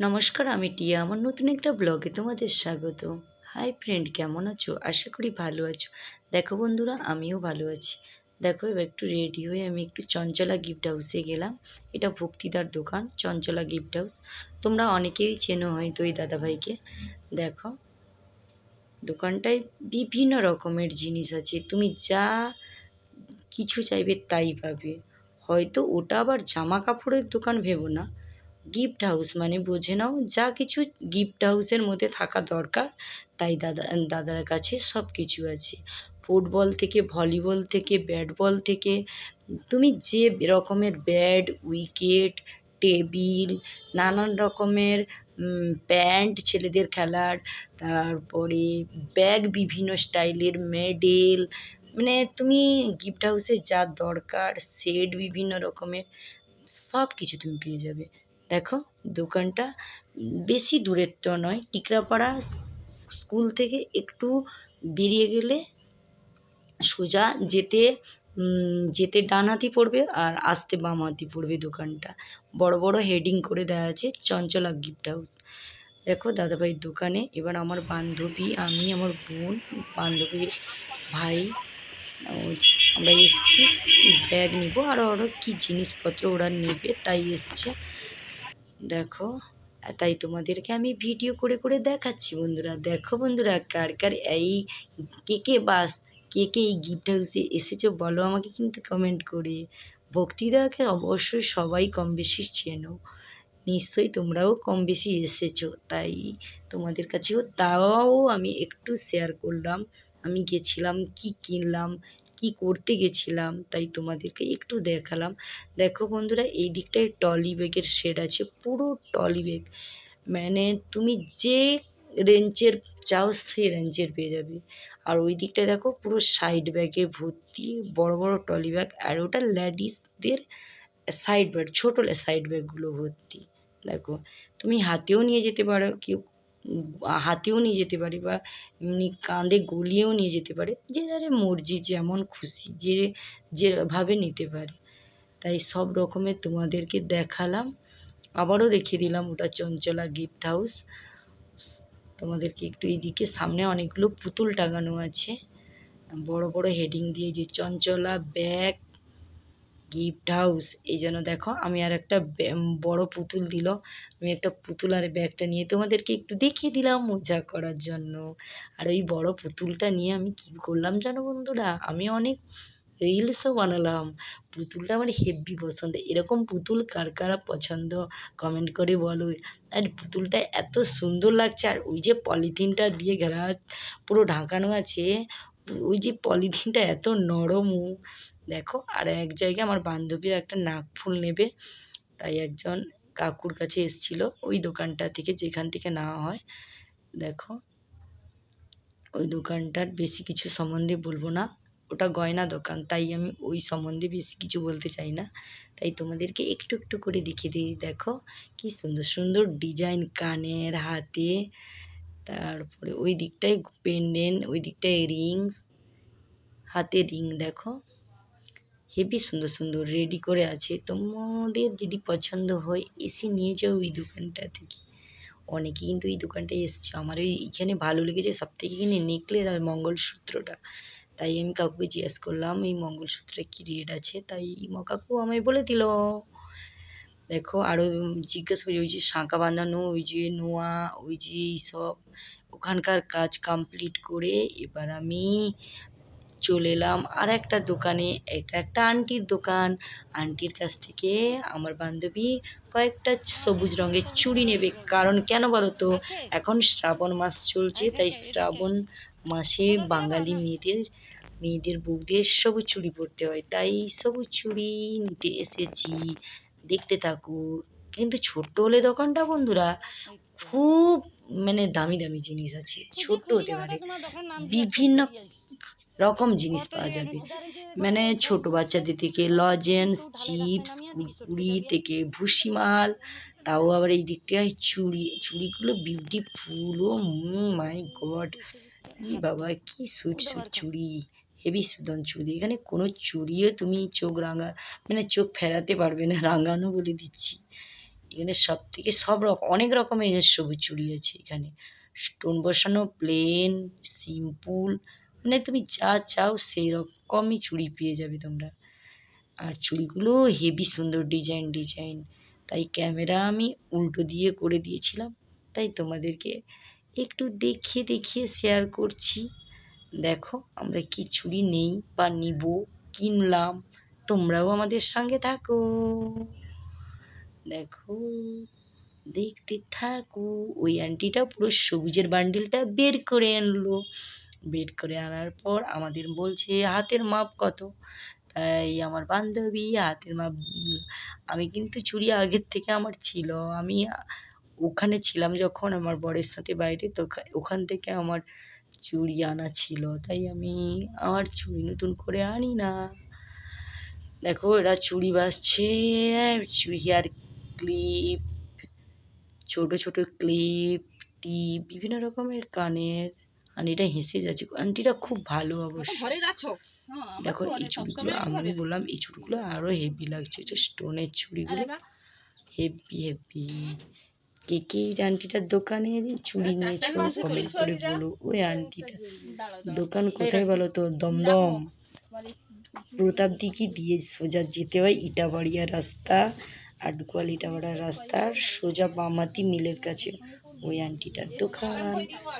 নমস্কার, আমি টিয়া। আমার নতুন একটা ব্লগে তোমাদের স্বাগত। হাই ফ্রেন্ড কেমন আছো? আশা করি ভালো আছো। দেখো বন্ধুরা, আমিও ভালো আছি। দেখো, এবার একটু রেডি হয়ে আমি একটু চঞ্চলা গিফট হাউসে গেলাম। এটা ভক্তিদার দোকান, চঞ্চলা গিফট হাউস তোমরা অনেকেই চেনো হয়তো ওই দাদাভাইকে। দেখো, দোকানটায় বিভিন্ন রকমের জিনিস আছে। তুমি যা কিছু চাইবে তাই পাবে। হয়তো ওটা আবার জামা কাপড়ের দোকান ভেবো না। গিফট হাউস মানে বুঝে নাও, যা কিছু গিফট হাউসের মধ্যে থাকা দরকার, তাই দাদা, দাদার কাছে সব কিছু আছে। ফুটবল থেকে, ভলিবল থেকে ব্যাট বল থেকে, তুমি যে রকমের ব্যাট উইকেট টেবিল নানান রকমের প্যান্ট ছেলেদের খেলার, তারপরে ব্যাগ বিভিন্ন স্টাইলের মেডেল মানে তুমি গিফট হাউসে যা দরকার সেট বিভিন্ন রকমের সব কিছু তুমি পেয়ে যাবে। দেখো, দোকানটা বেশি দূরের তো নয়, টিকরাপাড়া স্কুল থেকে একটু বেরিয়ে গেলে সোজা যেতে যেতে ডান হাতি পড়বে আর আসতে বাম হাতি পড়বে দোকানটা। বড় বড় হেডিং করে দেওয়া আছে, চঞ্চলা গিফট হাউস দেখো দাদাভাইয়ের দোকানে এবার আমার বান্ধবী, আমি, আমার বোন বান্ধবীর ভাই আমরা এসছি ব্যাগ নিব আরও আরও কী জিনিসপত্র ওরা নেবে, তাই এসছে। দেখো তাই তোমাদেরকে আমি ভিডিও করে করে দেখাচ্ছি বন্ধুরা। দেখো বন্ধুরা, কার কার এই কে কে বাস, কে কে এই গিফট হাউসে এসেছ বলো আমাকে কিন্তু কমেন্ট করে। ভক্তিদাকে অবশ্যই সবাই কম বেশি চেনো। নিশ্চয়ই তোমরাও কম বেশি এসেছ, তাই তোমাদের কাছেও তাও আমি একটু শেয়ার করলাম। আমি গেছিলাম, কি কিনলাম কি করতে গেছিলাম, তাই তোমাদেরকে একটু দেখালাম। দেখো বন্ধুরা, এই দিকটায় টলি ব্যাগের শেড আছে, পুরো টলি ব্যাগ। মানে তুমি যে রেঞ্জের চাও, সেই রেঞ্জের পেয়ে যাবে। আর ওই দিকটায় দেখো, পুরো সাইড ব্যাগে ভর্তি, বড় বড় টলি ব্যাগ, আর ওটা লেডিসদের সাইড ব্যাগ ছোটো সাইড ব্যাগগুলো ভর্তি। দেখো, তুমি হাতেও নিয়ে যেতে পারো, কেউ হাতেও নিয়ে যেতে পারে বা এমনি কাঁধে গলিয়েও নিয়ে যেতে পারে। যে যার মর্জি, যেমন খুশি, যে যেভাবে নিতে পারে। তাই সব রকমের তোমাদেরকে দেখালাম। আবারও দেখিয়ে দিলাম ওটা চঞ্চলা গিফট হাউস তোমাদেরকে একটু এইদিকে সামনে অনেকগুলো পুতুল টাঙানো আছে। বড় বড় হেডিং দিয়ে যে চঞ্চলা ব্যাগ গিফট হাউস এই জন্য দেখো আমি আর একটা বড় পুতুল দিল। আমি একটা পুতুল আর ব্যাগটা নিয়ে তোমাদেরকে একটু দেখিয়ে দিলাম মজা করার জন্য। আর ওই বড় পুতুলটা নিয়ে আমি কী করলাম জানো বন্ধুরা? আমি অনেক রিলসও বানালাম। পুতুলটা আমার হেভি পছন্দ। এরকম পুতুল কার কারা পছন্দ কমেন্ট করে বলো। আর পুতুলটা এত সুন্দর লাগছে। আর ওই যে পলিথিনটা দিয়ে ঘেরা পুরো ঢাকানো আছে। ওই যে পলিথিনটা এত নরমও দেখো, আর এক জায়গায় আমার বান্ধবীর একটা নাক ফুল নেবে, তাই একজন কাকুর কাছে এসছিল ওই দোকানটা থেকে, যেখান থেকে নেওয়া হয়, দেখো। ওই দোকানটার বেশি কিছু সম্বন্ধে বলব না, ওটা গয়না দোকান, তাই আমি ওই সম্বন্ধে বেশি কিছু বলতে চাই না, তাই তোমাদেরকে একটু একটু করে দেখিয়ে দিই, দেখো, কি সুন্দর সুন্দর ডিজাইন কানের হাতে তারপরে ওই দিকটায় পেন্ডেন্ট, ওই দিকটায় রিংস, হাতে রিং দেখো। হেভি সুন্দর সুন্দর রেডি করে আছে। তোমাদের যদি পছন্দ হয়, এসে নিয়ে যাও ওই দোকানটা থেকে। অনেকে কিন্তু এই দোকানটায় এসছে। আমার ওই এইখানে ভালো লেগেছে সব থেকে কিনে নেকলেস আর মঙ্গলসূত্রটা। তাই আমি কাকুকে জিজ্ঞেস করলাম, এই মঙ্গলসূত্রে কী রেট আছে? তাই কাকু আমায় বলে দিল। দেখো আরও জিজ্ঞেস করি ওই যে শাঁখা বাঁধানো ওই যে নোয়া ওই যে এইসব ওখানকার কাজ কমপ্লিট করে এবার আমি চলে এলাম আর একটা দোকানে। এটা একটা আন্টির দোকান। আন্টির কাছ থেকে আমার বান্ধবী কয়েকটা সবুজ রঙের চুড়ি নেবে। কারণ কেন বলো তো? এখন শ্রাবণ মাস চলছে তাই শ্রাবণ মাসে বাঙালি মেয়েদের মেয়েদের বউদের সবুজ চুড়ি পরতে হয়। তাই সবুজ চুড়ি নিতে এসেছি। দেখতে থাকো কিন্তু ছোট্ট হলে দোকানটা বন্ধুরা খুব মানে দামি দামি জিনিস আছে। ছোট্ট হতে পারে। বিভিন্ন রকম জিনিস পাওয়া যাবে। মানে ছোট বাচ্চাদের থেকে লজেন্স চিপস কুড়কুড়ি থেকে ভুসিমাল তাও আবার এই দিকটায় চুড়ি চুড়িগুলো বিউটিফুল ও মাই গড ই বাবা কি সুইট সুইট চুড়ি। হেভি সুদন চুড়ি এখানে কোনো চুরিও তুমি চোখ রাঙা মানে চোখ ফেরাতে পারবে না, রাঙানো বলে দিচ্ছি। এখানে সব থেকে সব রকম অনেক রকমের সবুজ চুড়ি আছে এখানে। স্টোন বসানো, প্লেন সিম্পল মানে তুমি যা চাও সেই রকমই চুড়ি পেয়ে যাবে তোমরা। আর চুড়িগুলো হেভি সুন্দর ডিজাইন ডিজাইন। তাই ক্যামেরা আমি উল্টো দিয়ে করে দিয়েছিলাম। তাই তোমাদেরকে একটু দেখিয়ে দেখিয়ে শেয়ার করছি। দেখো, আমরা কি চুড়ি নেই বা নিব, কিনলাম, তোমরাও আমাদের সঙ্গে থাকো। দেখো, দেখতে থাকো। ওই আন্টিটা পুরো সবুজের বান্ডিলটা বের করে আনলো। বের করে আনার পর আমাদের বলছে, হাতের মাপ কত? তাই আমার বান্ধবী হাতের মাপ আমি কিন্তু চুড়ি আগের থেকে আমার ছিল। আমি ওখানে ছিলাম যখন আমার বরের সাথে বাইরে, তো ওখান থেকে আমার চুড়ি আনা ছিল তাই আমি আমার চুড়ি নতুন করে আনি না। দেখো এরা চুড়ি বাসছে হেয়ার ক্লিপ ছোট ছোট ক্লিপ টিপ বিভিন্ন রকমের কানের। আন্টিটা হেসে যাচ্ছে আন্টিটা খুব ভালো অবশ্য। দেখো এই চুড়িগুলো আমি বললাম এই চুড়িগুলো আরও হেভি লাগছে যে স্টোনের চুড়িগুলো হেভি হেভি কে কে এই আন্টিটার দোকানে চুড়ি নিয়েছো কমেন্ট করে বলো ওই আন্টিটা দোকান কোথায় বলো তো দমদম। প্রতাপ দিঘি দিয়ে সোজা যেতে হয়? ইটাবাড়িয়া রাস্তা আটগোয়াল ইটাবাড়ার রাস্তার সোজা বামাতি মিলের কাছে। ওই আন্টিটার দোকান।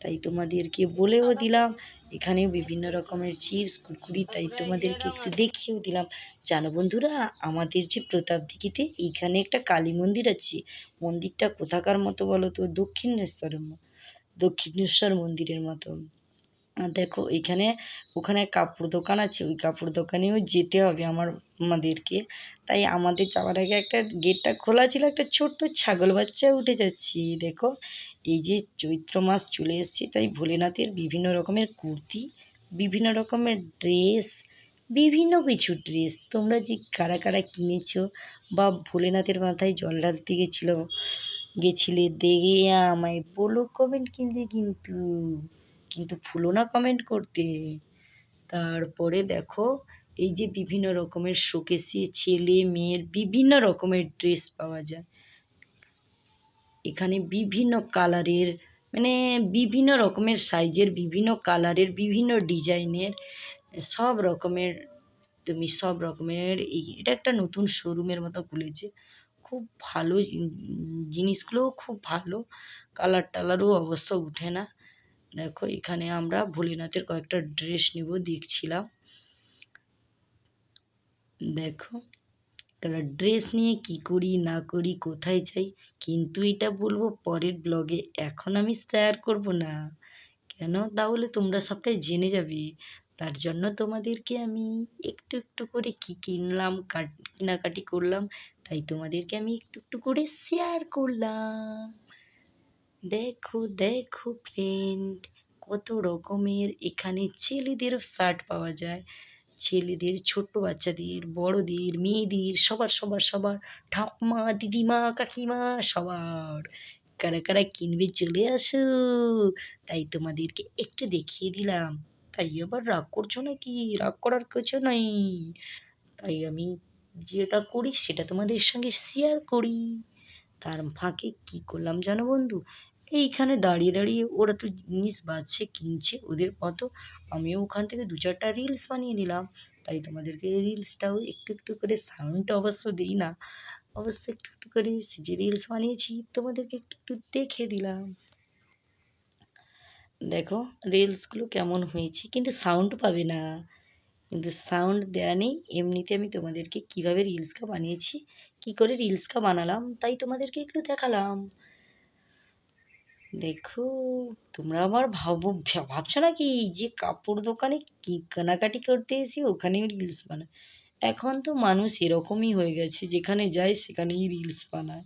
তাই তোমাদেরকে বলেও দিলাম এখানে বিভিন্ন রকমের চিপস, কুরকুরি, তাই তোমাদেরকে একটু দেখিয়েও দিলাম। জানো বন্ধুরা, আমাদের যে প্রতাপ দিঘিতে এইখানে একটা কালী মন্দির আছে। মন্দিরটা কোথাকার মতো বলো তো? দক্ষিণেশ্বরের দক্ষিণেশ্বর মন্দিরের মতো। দেখো, এখানে ওখানে কাপড় দোকান আছে। ওই কাপড় দোকানেও যেতে হবে আমার, আমাদেরকে। তাই আমাদের যাওয়ার আগে একটা গেটটা খোলা ছিল, একটা ছোট্ট ছাগল বাচ্চা উঠে যাচ্ছি। দেখো এই যে চৈত্র মাস চলে এসছে, তাই ভোলেনাথের বিভিন্ন রকমের কুর্তি, বিভিন্ন রকমের ড্রেস, বিভিন্ন কিছু ড্রেস। তোমরা যে কারা কারা কিনেছো বা ভোলেনাথের মাথায় জল ঢালতে গেছিল, গেছিলে, দেখে আমায় বলো কমেন্ট কিনতে, কিন্তু কিন্তু ভুলো না কমেন্ট করতে। তারপরে দেখো, এই যে বিভিন্ন রকমের শোকেসে ছেলে, মেয়ের বিভিন্ন রকমের ড্রেস পাওয়া যায়। এখানে বিভিন্ন কালারের মানে বিভিন্ন রকমের সাইজের, বিভিন্ন কালারের, বিভিন্ন ডিজাইনের, সব রকমের, তুমি সব রকমের, এই এটা একটা নতুন শোরুমের মতো খুলেছে। খুব ভালো জিনিসগুলোও খুব ভালো, কালার টালারও অবশ্য উঠে না। দেখো, এখানে আমরা ভোলেনাথের কয়েকটা ড্রেস নেব, দেখছিলাম। দেখো। তাহলে ড্রেস নিয়ে কি করি, না করি, কোথায় যাই, কিন্তু এটা বলব পরের ব্লগে এখন আমি শেয়ার করব না। কেন? তাহলে তোমরা সবটাই জেনে যাবে। তার জন্য তোমাদেরকে আমি একটু একটু করে কি কিনলাম কেনাকাটি করলাম, তাই তোমাদেরকে আমি একটু একটু করে শেয়ার করলাম। দেখো দেখো ফ্রেন্ড কত রকমের এখানে ছেলেদেরও শার্ট পাওয়া যায়। ছেলেদের, ছোট্ট বাচ্চাদের, বড়দের, মেয়েদের, সবার সবার সবার, ঠাকুমা, দিদিমা, কাকিমা, সবার। কারা কারা কিনবে চলে আসো। তাই তোমাদেরকে একটু দেখিয়ে দিলাম। তাই আবার রাগ করছ নাকি? রাগ করার কিছু নাই। তাই আমি যেটা করি সেটা তোমাদের সঙ্গে শেয়ার করি। তার ফাঁকে কী করলাম জানো বন্ধু? এইখানে দাঁড়িয়ে দাঁড়িয়ে ওরা তো জিনিস বাজছে কিনছে, ওদের মতো আমিও ওখান থেকে দু চারটা রিলস বানিয়ে নিলাম। তাই তোমাদেরকে রিলসটাও একটু একটু করে সাউন্ডটা অবশ্য দিই না। অবশ্য একটু একটু করে যে রিলস বানিয়েছি, তোমাদেরকে একটু একটু দেখে দিলাম। দেখো রিলসগুলো কেমন হয়েছে, কিন্তু সাউন্ড পাবে না। কিন্তু সাউন্ড দেওয়া নেই, এমনিতে আমি তোমাদেরকে কীভাবে রিলসটা বানিয়েছি, কি করে রিলসটা বানালাম, তাই তোমাদেরকে একটু দেখালাম। দেখো, তোমরা আমার ভাবো ভাবছ নাকি যে কাপড় দোকানে কি কেনাকাটি করতে এসে ওখানেই রিলস বানায়? এখন তো মানুষ এরকমই হয়ে গেছে, যেখানে যায় সেখানেই রিলস বানায়।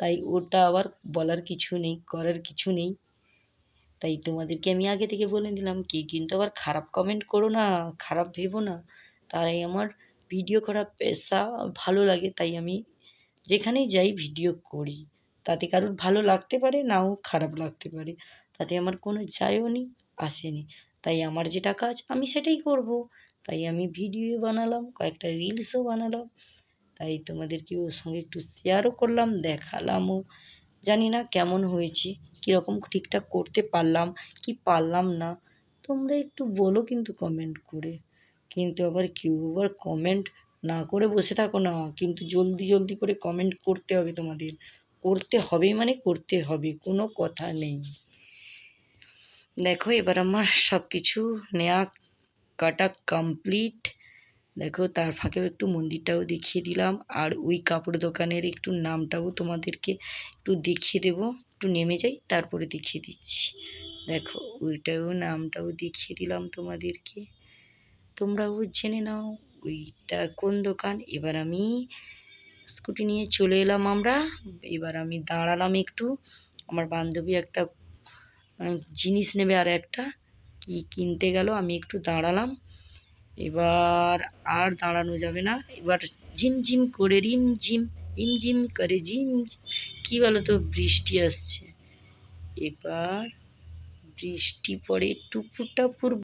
তাই ওটা আবার বলার কিছু নেই, করার কিছু নেই। তাই তোমাদেরকে আমি আগে থেকে বলে দিলাম, কে কিন্তু আবার খারাপ কমেন্ট করো না, খারাপ ভেবো না। তাই আমার ভিডিও করা পেশা ভালো লাগে, তাই আমি যেখানেই যাই ভিডিও করি। তাতে কারোর ভালো লাগতে পারে, নাও খারাপ লাগতে পারে। তাতে আমার কোনো যায়ও নি আসেনি তাই আমার যেটা কাজ আমি সেটাই করব। তাই আমি ভিডিও বানালাম, কয়েকটা রিলসও বানালাম। তাই তোমাদেরকে ওর সঙ্গে একটু শেয়ারও করলাম, দেখালামও। জানি না কেমন হয়েছে, কীরকম ঠিকঠাক করতে পারলাম, কি পারলাম না। তোমরা একটু বলো কিন্তু কমেন্ট করে। কিন্তু আবার কেউ আবার কমেন্ট না করে বসে থাকো না। কিন্তু জলদি জলদি করে কমেন্ট করতে হবে তোমাদের। করতে হবে মানে করতে হবে, কোনো কথা নেই। দেখো এবার আমার সব কিছু নেওয়া কাটা কমপ্লিট দেখো তার ফাঁকেও একটু মন্দিরটাও দেখিয়ে দিলাম, আর ওই কাপড় দোকানের একটু নামটাও তোমাদেরকে একটু দেখিয়ে দেব, একটু নেমে যাই, তারপরে দেখিয়ে দিচ্ছি। দেখো ওইটাও নামটাও দেখিয়ে দিলাম তোমাদেরকে। তোমরাও জেনে নাও, ওইটা কোন দোকান? এবার আমি স্কুটি নিয়ে চলে এলাম আমরা। এবার আমি দাঁড়ালাম একটু। আমার বান্ধবী একটা জিনিস নেবে আর একটা। কি কিনতে গেল, আমি একটু দাঁড়ালাম। এবার আর দাঁড়ানো যাবে না। এবার ঝিমঝিম করে রিমঝিম রিমঝিম করে, ঝিম কী বলো তো বৃষ্টি আসছে। এবার বৃষ্টি পড়ে টুপুর টাপুর